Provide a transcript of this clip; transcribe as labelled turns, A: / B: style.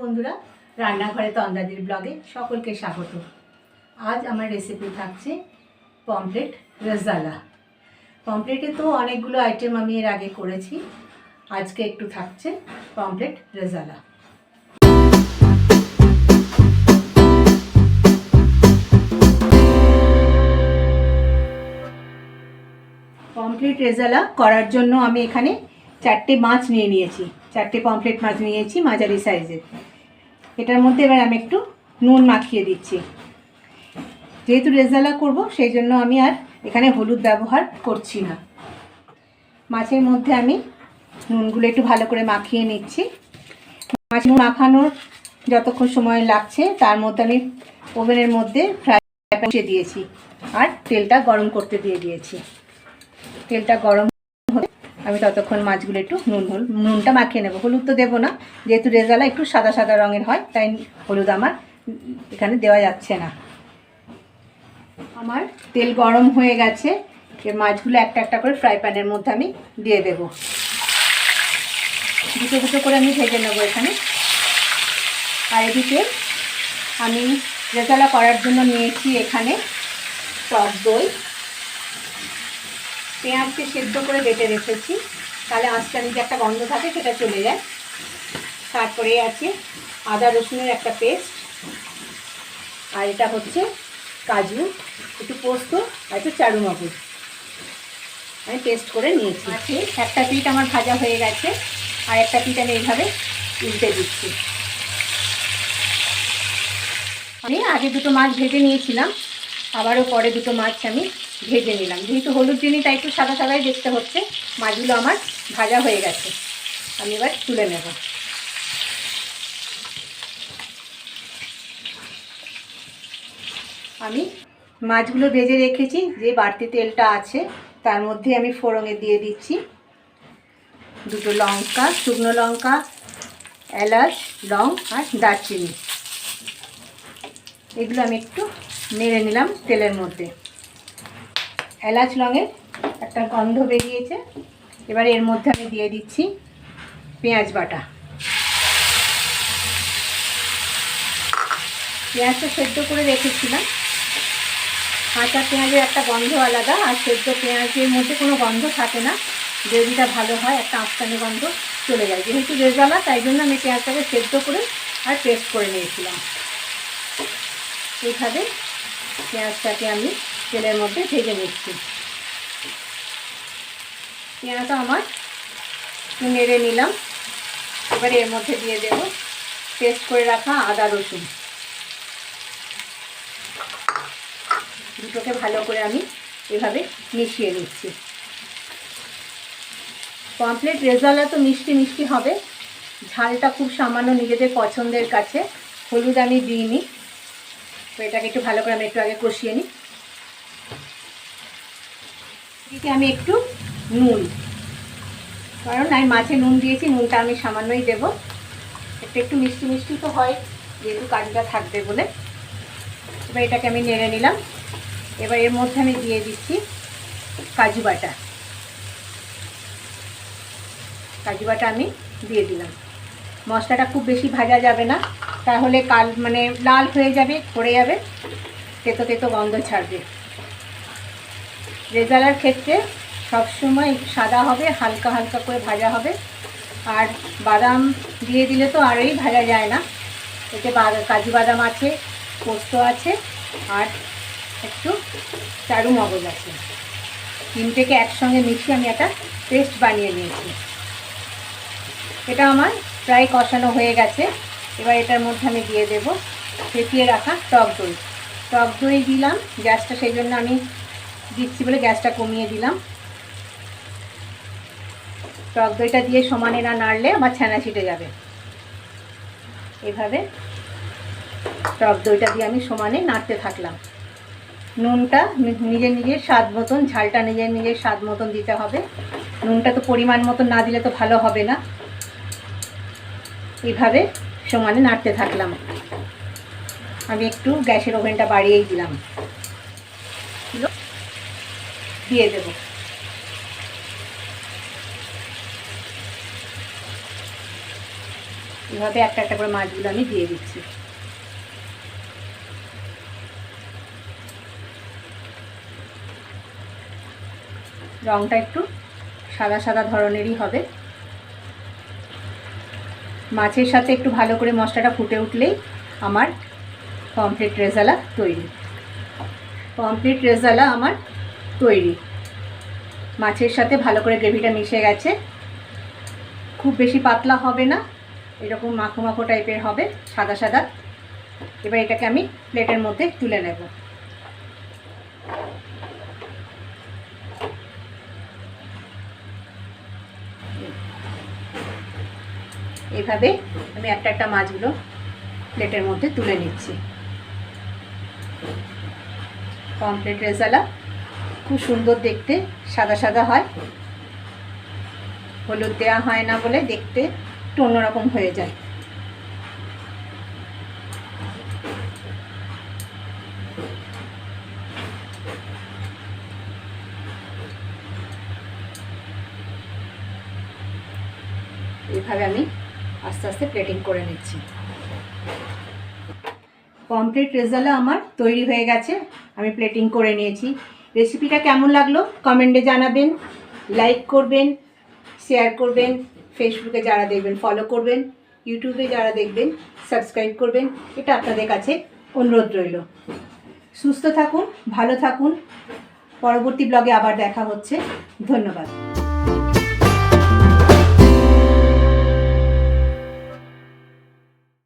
A: বন্ধুরা, রান্নাঘরে তন্দাদির ব্লগে সকলকে স্বাগত। আজ আমার রেসিপি থাকছে পমপ্লেট রেজালা পমপ্লেটে তো অনেকগুলো আইটেম আমি এর আগে করেছি, আজকে একটু থাকছে পমপ্লেট রেজালা পমপ্লেট রেজালা করার জন্য আমি এখানে চারটে মাছ নিয়ে নিয়েছি। চারটে পমপ্লেট মাছ নিয়েছি, মাঝারি সাইজের। এটার মধ্যে এবার আমি একটু নুন মাখিয়ে দিচ্ছি। যেহেতু রেজালা করব, সেই জন্য আমি আর এখানে হলুদ ব্যবহার করছি না। মাছের মধ্যে আমি নুনগুলো একটু ভালো করে মাখিয়ে নিচ্ছি। মাছ মাখানোর যতক্ষণ সময় লাগছে, তার মধ্যে আমি ওভেনের মধ্যে ফ্রাই বসিয়ে দিয়েছি। আর তেলটা গরম করতে দিয়ে দিয়েছি। তেলটা গরম হলে আমি ততক্ষণ মাছগুলো একটু নুন হল নুনটা মাখিয়ে নেব। হলুদ তো দেবো না, যেহেতু রেজালা একটু সাদা সাদা রঙের হয়, তাই হলুদ আমার এখানে দেওয়া যাচ্ছে না। আমার তেল গরম হয়ে গেছে এর মাছগুলো একটা একটা করে ফ্রাই প্যানের মধ্যে আমি দিয়ে দেবো। দুটো দুটো করে আমি ভেজে নেব এখানে। আর এদিকে আমি রেজালা করার জন্য নিয়েছি এখানে টক দই। পেঁয়াজকে সেদ্ধ করে বেটে রেখেছি। তাহলে আঁচটা নিচে একটা গন্ধ থাকে সেটা চলে যায়। তারপরে আছে আদা রসুনের একটা পেস্ট। আর এটা হচ্ছে কাজু, একটু পোস্ত আর একটু চারু মগজ। আমি পেস্ট করে নিয়েছি। আছে একটা পিঠ আমার ভাজা হয়ে গেছে, আর একটা পিঠ আমি এইভাবে উল্টে দিচ্ছি। আমি আগে দুটো মাছ ভেজে নিয়েছিলাম, আবারও পরে দুটো মাছ আমি ভেজে নিলাম। যেহেতু হলুদ চিনি তাই একটু সাদা সাদাই দেখতে হচ্ছে, মাছগুলো আমার ভাজা হয়ে গেছে। আমি এবার তুলে নেব। আমি মাছগুলো ভেজে রেখেছি, যে বাড়তি তেলটা আছে, তার মধ্যে আমি ফোড়ঙে দিয়ে দিচ্ছি। দুটো লঙ্কা, শুকনো লঙ্কা, এলাচ লং আর দারচিনি। এগুলো আমি একটু নেড়ে নিলাম তেলের মধ্যে। এলাচ লঙের একটা গন্ধ বেরিয়েছে। এবার এর মধ্যে আমি দিয়ে দিচ্ছি পেঁয়াজ বাটা। পেঁয়াজটা সেদ্ধ করে রেখেছিলাম। কাঁচা পেঁয়াজের একটা গন্ধ আলাদা, আর সেদ্ধ পেঁয়াজের মধ্যে কোনো গন্ধ থাকে না। গ্রেভিটা ভালো হয়, একটা আস্তানি গন্ধ চলে যায়। যেহেতু রেজালা, তাই জন্য আমি পেঁয়াজটাকে সেদ্ধ করে আর পেস্ট করে নিয়েছিলাম। এইভাবে পেঁয়াজটাকে আমি তেলের মধ্যে ভেজে নিচ্ছি। পেঁয়াজটা আমার নেড়ে নিলাম। এবারে এর মধ্যে দিয়ে দেব পেস্ট করে রাখা আদা রসুন। দুটোকে ভালো করে আমি এভাবে মিশিয়ে নিচ্ছি। কমপ্লিট রেজালা তো মিষ্টি মিষ্টি হবে। ঝালটা খুব সামান্য নিজেদের পছন্দের কাছে। হলুদ আমি দিইনি। এটাকে একটু ভালো করে আমি একটু আগে কষিয়ে নিই। এদিকে আমি একটু নুন। কারণ আমি মাছে নুন দিয়েছি, নুনটা আমি সামান্যই দেব। একটু একটু মিষ্টি মিষ্টি তো হয়, যেহেতু কাজটা থাকবে বলে। এবার এটাকে আমি নেড়ে নিলাম। এবার এর মধ্যে আমি দিয়ে দিচ্ছি কাজু বাটা। কাজু বাটা আমি দিয়ে দিলাম। মশলাটা খুব বেশি ভাজা যাবে না। তাহলে কাল মানে লাল হয়ে যাবে পড়ে যাবে, তেতো তেতো গন্ধ ছাড়বে। রেজালার ক্ষেত্রে সবসময় সাদা হবে, হালকা হালকা করে ভাজা হবে। আর বাদাম দিয়ে দিলে তো আরোই ভাজা যায় না। এতে কাজু বাদাম আছে, পোস্ত আছে, আর একটু চারু মগজ আছে। তিনটেকে একসঙ্গে মিশিয়ে আমি একটা পেস্ট বানিয়ে নিয়েছি। এটা আমার প্রায় কষানো হয়ে গেছে। এবার এটার মধ্যে আমি দিয়ে দেব, ফেটিয়ে রাখা টক দই। টক দই দিলাম, গ্যাসটা সেই জন্য আমি দিচ্ছি বলে গ্যাসটা কমিয়ে দিলাম। টক দইটা দিয়ে সমানে না নাড়লে আমার ছানা ছিটে যাবে। এভাবে টক দইটা দিয়ে আমি সমানে নাড়তে থাকলাম। নুনটা নিজের নিজের স্বাদ মতন, ঝালটা নিজের নিজের স্বাদ মতন দিতে হবে। নুনটা তো পরিমাণ মতন না দিলে তো ভালো হবে না। এইভাবে সমানে নাড়তে থাকলাম। আমি একটু গ্যাসের ওভেনটা বাড়িয়েই দিলাম। দিয়ে দেব। এভাবে একটা একটা করে মাছগুলো আমি দিয়ে দিচ্ছি। রঙটা একটু সাদা সাদা ধরনেরই হবে। মাছের সাথে একটু ভালো করে মশলাটা ফুটে উঠলেই আমার কমপ্লিট রেজালা তৈরি। কমপ্লিট রেজালা আমার তৈরি। মাছের সাথে ভালো করে গ্রেভিটা মিশে গেছে। খুব বেশি পাতলা হবে না, এরকম মাখো মাখো টাইপের হবে, সাদা সাদা। এবার এটাকে আমি প্লেটের মধ্যে তুলে নেব। এইভাবে আমি একটা একটা মাছগুলো প্লেটের মধ্যে তুলে নিচ্ছি। কমপ্লিট রেজালা খুব সুন্দর দেখতে, সাদা সাদা হয়। হলুদ দেওয়া হয় না বলে দেখতে একটু অন্যরকম হয়ে যায়। এভাবে আমি আস্তে আস্তে প্লেটিং করে নিচ্ছি। কমপ্লিট রেজাল্ট আমার তৈরি হয়ে গেছে। আমি প্লেটিং করে নিয়েছি। রেসিপিটা কেমন লাগল? কমেন্টে জানাবেন লাইক করবেন শেয়ার করবেন ফেসবুকে যারা দেখবেন ফলো করবেন ইউটিউবে যারা দেখবেন সাবস্ক্রাইব করবেন, এটা আপনাদের কাছে অনুরোধ রইল। সুস্থ থাকুন, ভালো থাকুন। পরবর্তী ব্লগে আবার দেখা হচ্ছে। ধন্যবাদ।